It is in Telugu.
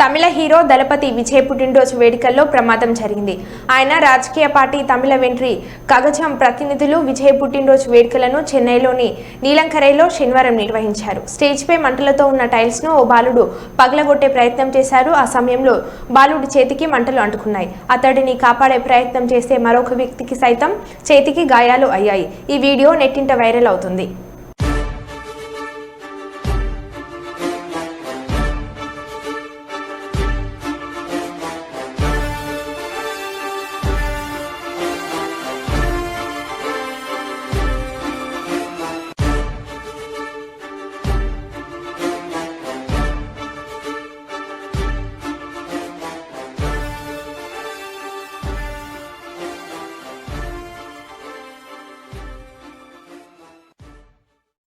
తమిళ హీరో దళపతి విజయ్ పుట్టినరోజు వేడుకల్లో ప్రమాదం జరిగింది. ఆయన రాజకీయ పార్టీ తమిళ వెంట్రీ కగజం ప్రతినిధులు విజయ్ పుట్టినరోజు వేడుకలను చెన్నైలోని నీలంకరైలో శనివారం నిర్వహించారు. స్టేజ్పై మంటలతో ఉన్న టైల్స్ను ఓ బాలుడు పగలగొట్టే ప్రయత్నం చేశారు. ఆ సమయంలో బాలుడి చేతికి మంటలు అంటుకున్నాయి. అతడిని కాపాడే ప్రయత్నం చేస్తే మరొక వ్యక్తికి సైతం చేతికి గాయాలు అయ్యాయి. ఈ వీడియో నెట్టింట వైరల్ అవుతుంది.